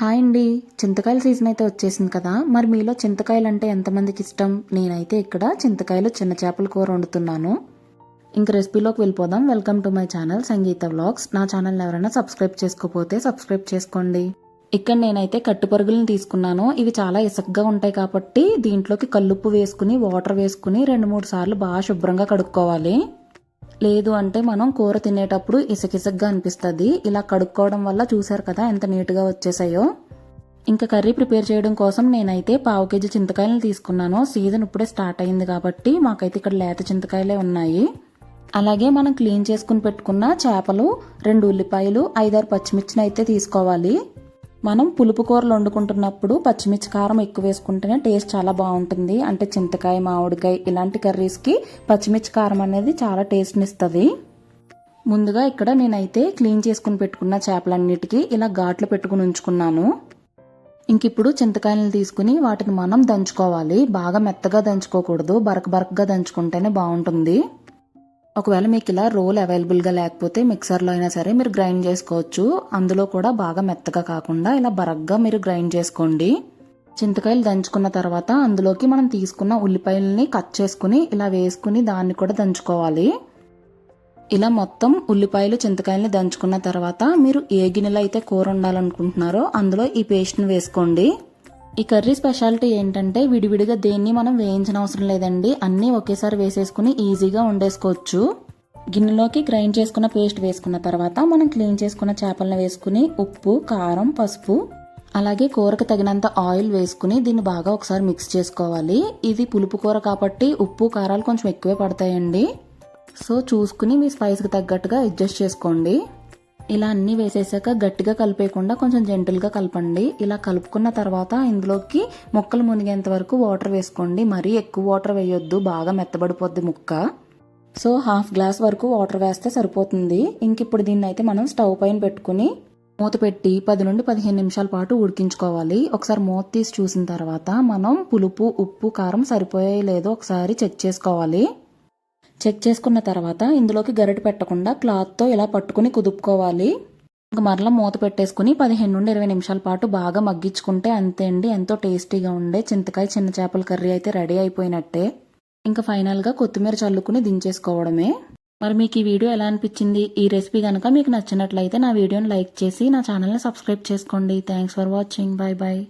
Hi అండి. చింతకాయల season అయితే వచ్చేసింది కదా. మరి మీలో చింతకాయలు అంటే ఎంతమందికి ఇష్టం? నేనైతే ఇక్కడ చింతకాయలు చిన్న చేపల కూర వండుతున్నాను. ఇంక రెసిపీలోకి వెళ్ళిపోదాం. Welcome to my channel Sangeetha vlogs. నా ఛానల్ ఎవరైనా సబ్స్క్రైబ్ చేసుకోకపోతే సబ్స్క్రైబ్ చేసుకోండి. ఇక్కడ నేనైతే కట్టుపరుగులను తీసుకున్నాను. ఇవి చాలా ఇసుకగా ఉంటాయి కాబట్టి దీంట్లోకి కల్లుప్పు వేసుకుని వాటర్ వేసుకుని రెండు మూడు సార్లు బాగా శుభ్రంగా కడుక్కోవాలి. లేదు అంటే మనం కూర తినేటప్పుడు ఇసకిసగ్గా అనిపిస్తుంది. ఇలా కడుక్కోవడం వల్ల చూసారు కదా ఎంత నీట్గా వచ్చేసాయో. ఇంకా కర్రీ ప్రిపేర్ చేయడం కోసం నేనైతే పావు కేజీ చింతకాయలను తీసుకున్నాను. సీజన్ ఇప్పుడే స్టార్ట్ అయింది కాబట్టి మాకైతే ఇక్కడ లేత చింతకాయలే ఉన్నాయి. అలాగే మనం క్లీన్ చేసుకుని పెట్టుకున్న చేపలు రెండు ఉల్లిపాయలు ఐదారు పచ్చిమిర్చిని అయితే తీసుకోవాలి. మనం పులుపు కూరలు వండుకుంటున్నప్పుడు పచ్చిమిర్చి కారం ఎక్కువ వేసుకుంటేనే టేస్ట్ చాలా బాగుంటుంది. అంటే చింతకాయ మామిడికాయ ఇలాంటి కర్రీస్కి పచ్చిమిర్చి కారం అనేది చాలా టేస్ట్ని ఇస్తుంది. ముందుగా ఇక్కడ నేనైతే క్లీన్ చేసుకుని పెట్టుకున్న చేపలన్నిటికీ ఇలా ఘాట్లు పెట్టుకుని ఉంచుకున్నాను. ఇంక ఇప్పుడు చింతకాయలను తీసుకుని వాటిని మనం దంచుకోవాలి. బాగా మెత్తగా దంచుకోకూడదు. బరక బరకగా దంచుకుంటేనే బాగుంటుంది. ఒకవేళ మీకు ఇలా రోల్ అవైలబుల్గా లేకపోతే మిక్సర్లో అయినా సరే మీరు గ్రైండ్ చేసుకోవచ్చు. అందులో కూడా బాగా మెత్తగా కాకుండా ఇలా బరగ్గా మీరు గ్రైండ్ చేసుకోండి. చింతకాయలు దంచుకున్న తర్వాత అందులోకి మనం తీసుకున్న ఉల్లిపాయలని కట్ చేసుకుని ఇలా వేసుకుని దాన్ని కూడా దంచుకోవాలి. ఇలా మొత్తం ఉల్లిపాయలు చింతకాయలని దంచుకున్న తర్వాత మీరు ఏ గిన్నెలో అయితే కూర ఉండాలనుకుంటున్నారో అందులో ఈ పేస్ట్ని వేసుకోండి. ఈ కర్రీ స్పెషాలిటీ ఏంటంటే విడివిడిగా దేన్ని మనం వేయించిన అవసరం లేదండి. అన్నీ ఒకేసారి వేసేసుకుని ఈజీగా వండేసుకోవచ్చు. గిన్నెలోకి గ్రైండ్ చేసుకున్న పేస్ట్ వేసుకున్న తర్వాత మనం క్లీన్ చేసుకున్న చేపలను వేసుకుని ఉప్పు కారం పసుపు అలాగే కూరకు తగినంత ఆయిల్ వేసుకుని దీన్ని బాగా ఒకసారి మిక్స్ చేసుకోవాలి. ఇది పులుపు కూర కాబట్టి ఉప్పు కారాలు కొంచెం ఎక్కువే పడతాయండి. సో చూసుకుని మీ స్పైస్కి తగ్గట్టుగా అడ్జస్ట్ చేసుకోండి. ఇలా అన్నీ వేసేసాక గట్టిగా కలిపేయకుండా కొంచెం జెంటల్గా కలపండి. ఇలా కలుపుకున్న తర్వాత ఇందులోకి ముక్కలు మునిగేంత వరకు వాటర్ వేసుకోండి. మరీ ఎక్కువ వాటర్ వేయొద్దు. బాగా మెత్తబడిపోద్ది ముక్క. సో హాఫ్ గ్లాస్ వరకు వాటర్ వేస్తే సరిపోతుంది. ఇంక ఇప్పుడు దీన్ని అయితే మనం స్టవ్ పైన పెట్టుకుని మూత పెట్టి పది నుండి పదిహేను నిమిషాల పాటు ఉడికించుకోవాలి. ఒకసారి మూత తీసి చూసిన తర్వాత మనం పులుపు ఉప్పు కారం సరిపోయే లేదో ఒకసారి చెక్ చేసుకోవాలి. చెక్ చేసుకున్న తర్వాత ఇందులోకి గరిట పెట్టకుండా క్లాత్తో ఇలా పట్టుకుని కుదుపుకోవాలి. ఇంకా మరలా మూత పెట్టేసుకుని పదిహేను నుండి ఇరవై నిమిషాల పాటు బాగా మగ్గించుకుంటే అంతే అండి. ఎంతో టేస్టీగా ఉండే చింతకాయ చిన్న చేపల కర్రీ అయితే రెడీ అయిపోయినట్టే. ఇంకా ఫైనల్గా కొత్తిమీర చల్లుకుని దించేసుకోవడమే. మరి మీకు ఈ వీడియో ఎలా అనిపించింది? ఈ రెసిపీ కనుక మీకు నచ్చినట్లయితే నా వీడియోని లైక్ చేసి నా ఛానల్ని సబ్స్క్రైబ్ చేసుకోండి. Thanks for watching. Bye bye